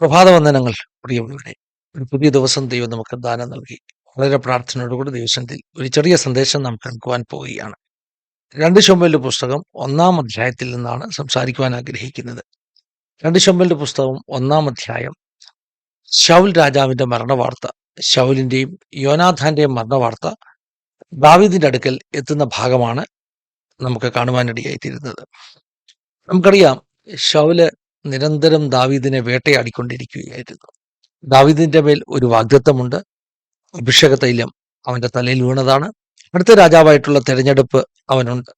പ്രഭാതവന്ദനങ്ങൾ പ്രിയമുള്ളവരെ. ഒരു പുതിയ ദിവസം ദൈവം നമുക്ക് ദാനം നൽകി. വളരെ പ്രാർത്ഥനയോടുകൂടി ദിവസത്തിൽ ഒരു ചെറിയ സന്ദേശം നാം കേൾക്കുവാൻ പോവുകയാണ്. രണ്ട് ശൊമ്പലിന്റെ പുസ്തകം ഒന്നാം അധ്യായത്തിൽ നിന്നാണ് സംസാരിക്കുവാൻ ആഗ്രഹിക്കുന്നത്. രണ്ട് ശൊമ്പലിന്റെ പുസ്തകം ഒന്നാം അധ്യായം ഷൗൽ രാജാവിന്റെ മരണവാർത്ത ഷൗലിന്റെയും യോനാഥാന്റെയും മരണവാർത്ത ദാവിദിന്റെ അടുക്കൽ എത്തുന്ന ഭാഗമാണ് നമുക്ക് കാണുവാനിടയായിത്തീരുന്നത്. നമുക്കറിയാം ഷൗൽ നിരന്തരം ദാവീദിനെ വേട്ടയാടിക്കൊണ്ടിരിക്കുകയായിരുന്നു. ദാവീദിന്റെ മേൽ ഒരു വാഗ്ദത്വമുണ്ട് അഭിഷേക തൈലം അവന്റെ തലയിൽ വീണതാണ്. അടുത്ത രാജാവായിട്ടുള്ള തെരഞ്ഞെടുപ്പ് അവനുണ്ട്.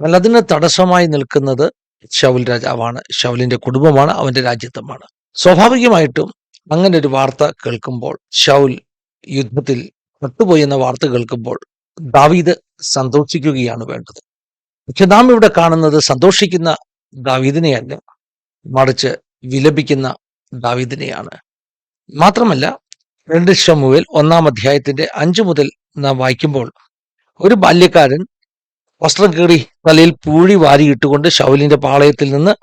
എന്നാൽ അതിന് തടസ്സമായി നിൽക്കുന്നത് ഷൗൽ രാജാവാണ്. ഷൗലിന്റെ കുടുംബമാണ് അവന്റെ രാജ്യത്വമാണ്. സ്വാഭാവികമായിട്ടും അങ്ങനെ ഒരു വാർത്ത കേൾക്കുമ്പോൾ ഷൗൽ യുദ്ധത്തിൽ പെട്ടുപോയി എന്ന വാർത്ത കേൾക്കുമ്പോൾ ദാവീദ് സന്തോഷിക്കുകയാണ് വേണ്ടത്. പക്ഷെ നാം ഇവിടെ കാണുന്നത് സന്തോഷിക്കുന്ന ദാവീദിനെയല്ല. മറിച്ച് വിലപിക്കുന്ന ദാവിദിനെയാണ്. മാത്രമല്ല രണ്ട് ഷമുവേൽ ഒന്നാം അധ്യായത്തിന്റെ അഞ്ചു മുതൽ നാം വായിക്കുമ്പോൾ ഒരു ബാല്യക്കാരൻ വസ്ത്രം കീറി തലയിൽ പൂഴി വാരിയിട്ടുകൊണ്ട് ഷൗലിന്റെ പാളയത്തിൽ നിന്ന്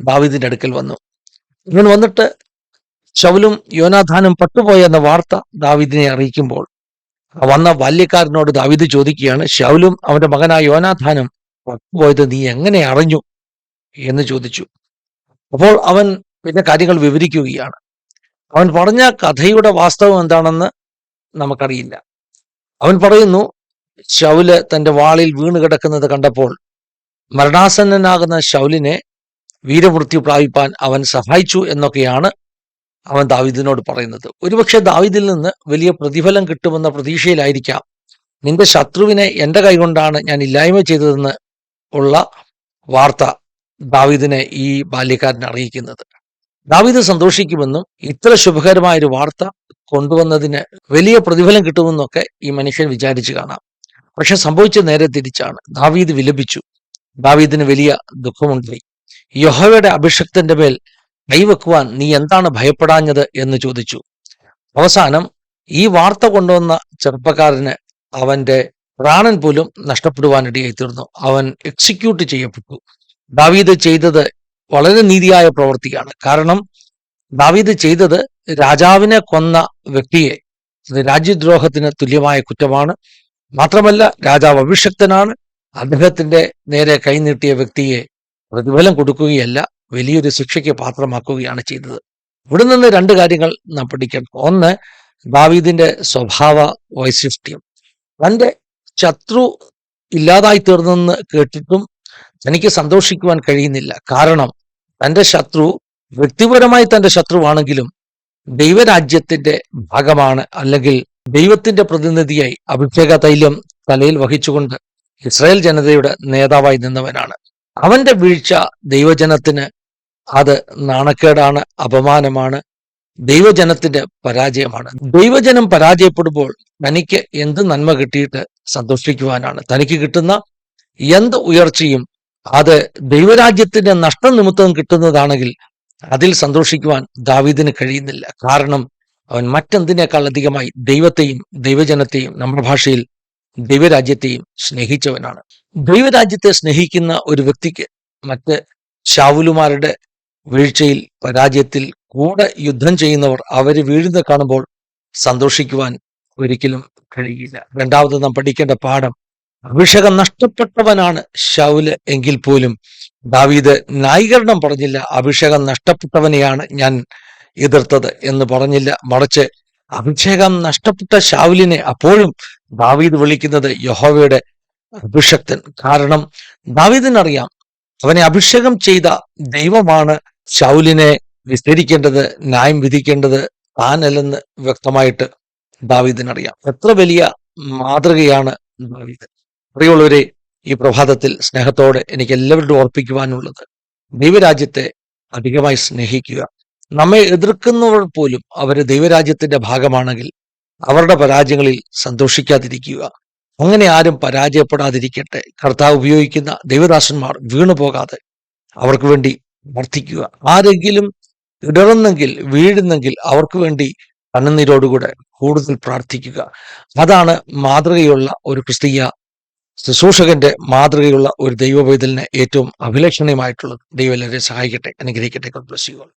ദാവിദിന്റെ അടുക്കൽ വന്നു. ഇങ്ങനെ വന്നിട്ട് ശൗലും യോനാഥാനും പട്ടുപോയ എന്ന വാർത്ത ദാവിദിനെ അറിയിക്കുമ്പോൾ വന്ന ബാല്യക്കാരനോട് ദാവിദ് ചോദിക്കുകയാണ് ശൗലും അവന്റെ മകനായ യോനാഥാനും പട്ടുപോയത് നീ എങ്ങനെ അറിഞ്ഞു? എന്ന് ചോദിച്ചു. അപ്പോൾ അവൻ പിന്നെ കാര്യങ്ങൾ വിവരിക്കുകയാണ്. അവൻ പറഞ്ഞ കഥയുടെ വാസ്തവം എന്താണെന്ന് നമുക്കറിയില്ല. അവൻ പറയുന്നു ശൗൽ തന്റെ വാളിൽ വീണ് കിടക്കുന്നത് കണ്ടപ്പോൾ മരണാസന്നനാകുന്ന ശൗലിനെ വീരമൃത്യു പ്രാപിപ്പാൻ അവൻ സഹായിച്ചു എന്നൊക്കെയാണ് അവൻ ദാവിദിനോട് പറയുന്നത്. ഒരുപക്ഷെ ദാവിദിൽ നിന്ന് വലിയ പ്രതിഫലം കിട്ടുമെന്ന പ്രതീക്ഷയിലായിരിക്കാം. നിന്റെ ശത്രുവിനെ എന്റെ കൈകൊണ്ടാണ് ഞാൻ ഇല്ലായ്മ ചെയ്തതെന്ന് ഉള്ള വാർത്ത ദാവിദിനെ ഈ ബാല്യക്കാരൻ അറിയിക്കുന്നത്. ദാവീദ് സന്തോഷിക്കുമെന്നും ഇത്ര ശുഭകരമായ ഒരു വാർത്ത കൊണ്ടുവന്നതിന് വലിയ പ്രതിഫലം കിട്ടുമെന്നൊക്കെ ഈ മനുഷ്യൻ വിചാരിച്ചു കാണാം. പക്ഷെ സംഭവിച്ച നേരെ തിരിച്ചാണ്. ദാവീദ് വിലപിച്ചു. ദാവീദിന് വലിയ ദുഃഖമുണ്ടായി. യഹോവയുടെ അഭിഷക്തന്റെ മേൽ കൈവെക്കുവാൻ നീ എന്താണ് ഭയപ്പെടാഞ്ഞത് എന്ന് ചോദിച്ചു. അവസാനം ഈ വാർത്ത കൊണ്ടുവന്ന ചെറുപ്പക്കാരന് അവന്റെ പ്രാണൻ പോലും നഷ്ടപ്പെടുവാനിടയായി തീർന്നു അവൻ എക്സിക്യൂട്ട് ചെയ്യപ്പെട്ടു. ദാവീദ് ചെയ്തത് വളരെ നീതിയായ പ്രവൃത്തിയാണ്. കാരണം ദാവീദ് ചെയ്തത് രാജാവിനെ കൊന്ന വ്യക്തിയെ രാജ്യദ്രോഹത്തിന് തുല്യമായ കുറ്റമാണ്. മാത്രമല്ല രാജാവ് അഭിഷക്തനാണ്. അദ്ദേഹത്തിന്റെ നേരെ കൈനീട്ടിയ വ്യക്തിയെ പ്രതിഫലം കൊടുക്കുകയല്ല വലിയൊരു ശിക്ഷയ്ക്ക് പാത്രമാക്കുകയാണ് ചെയ്തത്. ഇവിടെ നിന്ന് രണ്ട് കാര്യങ്ങൾ നാം പഠിക്കണം ഒന്ന് ദാവീദിന്റെ സ്വഭാവ വൈശിഷ്ട്യം. തന്റെ ശത്രു ഇല്ലാതായി തീർന്നെന്ന് കേട്ടിട്ടും തനിക്ക് സന്തോഷിക്കുവാൻ കഴിയുന്നില്ല. കാരണം തന്റെ ശത്രു വ്യക്തിപരമായി തന്റെ ശത്രുവാണെങ്കിലും ദൈവരാജ്യത്തിന്റെ ഭാഗമാണ്. അല്ലെങ്കിൽ ദൈവത്തിന്റെ പ്രതിനിധിയായി അഭിഷേക തൈലം തലയിൽ വഹിച്ചുകൊണ്ട് ഇസ്രായേൽ ജനതയുടെ നേതാവായി നിന്നവനാണ്. അവന്റെ വീഴ്ച ദൈവജനത്തിന് അത് നാണക്കേടാണ് അപമാനമാണ്. ദൈവജനത്തിന്റെ പരാജയമാണ്. ദൈവജനം പരാജയപ്പെടുമ്പോൾ തനിക്ക് എന്ത് നന്മ കിട്ടിയിട്ട് സന്തോഷിക്കുവാനാണ്? തനിക്ക് കിട്ടുന്ന എന്ത് ഉയർച്ചയും അത് ദൈവരാജ്യത്തിന്റെ നഷ്ടം നിമിത്തം കിട്ടുന്നതാണെങ്കിൽ അതിൽ സന്തോഷിക്കുവാൻ ദാവീദിന് കഴിയുന്നില്ല. കാരണം അവൻ മറ്റെന്തിനേക്കാൾ അധികമായി ദൈവത്തെയും ദൈവജനത്തെയും നമ്മുടെ ഭാഷയിൽ ദൈവരാജ്യത്തെയും സ്നേഹിച്ചവനാണ്. ദൈവരാജ്യത്തെ സ്നേഹിക്കുന്ന ഒരു വ്യക്തിക്ക് മറ്റ് ശാവുലുമാരുടെ വീഴ്ചയിൽ പരാജയത്തിൽ കൂടെ യുദ്ധം ചെയ്യുന്നവർ അവർ വീഴുന്ന കാണുമ്പോൾ സന്തോഷിക്കുവാൻ ഒരിക്കലും കഴിയില്ല. രണ്ടാമത് നാം പഠിക്കേണ്ട പാഠം അഭിഷേകം നഷ്ടപ്പെട്ടവനാണ് ഷൗൽ എങ്കിൽ പോലും. ദാവീദ് ന്യായീകരണം പറഞ്ഞില്ല അഭിഷേകം നഷ്ടപ്പെട്ടവനെയാണ് ഞാൻ എതിർത്തത് എന്ന് പറഞ്ഞില്ല. മറിച്ച് അഭിഷേകം നഷ്ടപ്പെട്ട ഷാവുലിനെ അപ്പോഴും ദാവീദ് വിളിക്കുന്നത് യഹോവയുടെ അഭിഷക്തൻ. കാരണം ദാവീദിനറിയാം അവനെ അഭിഷേകം ചെയ്ത ദൈവമാണ് ഷൗലിനെ വിസ്തരിക്കേണ്ടത് ന്യായം വിധിക്കേണ്ടത് താനല്ലെന്ന് വ്യക്തമായിട്ട് ദാവീദിനറിയാം. എത്ര വലിയ മാതൃകയാണ് ദാവീദ്. പ്രിയമുള്ളവരെ ഈ പ്രഭാതത്തിൽ സ്നേഹത്തോടെ എനിക്ക് എല്ലാവരോടും ഓർപ്പിക്കുവാനുള്ളത് ദൈവരാജ്യത്തെ അധികമായി സ്നേഹിക്കുക. നമ്മെ എതിർക്കുന്നവർ പോലും അവർ ദൈവരാജ്യത്തിന്റെ ഭാഗമാണെങ്കിൽ അവരുടെ പരാജയങ്ങളിൽ സന്തോഷിക്കാതിരിക്കുക. അങ്ങനെ ആരും പരാജയപ്പെടാതിരിക്കട്ടെ. കർത്താവ് ഉപയോഗിക്കുന്ന ദൈവദാസന്മാർ വീണു പോകാതെ അവർക്ക് വേണ്ടി വർദ്ധിക്കുക ആരെങ്കിലും ഇടറുന്നെങ്കിൽ വീഴുന്നെങ്കിൽ അവർക്ക് വേണ്ടി കണ്ണുനീരോടുകൂടെ കൂടുതൽ പ്രാർത്ഥിക്കുക. അതാണ് മാതൃകയുള്ള ഒരു ക്രിസ്തീയ ശുശ്രൂഷകന്റെ മാതൃകയുള്ള ഒരു ദൈവപൈതലിന് ഏറ്റവും അഭിലഷണീയമായിട്ടുള്ളത് ദൈവം എല്ലാവരെയും സഹായിക്കട്ടെ അനുഗ്രഹിക്കട്ടെ ബ്ലസ് all.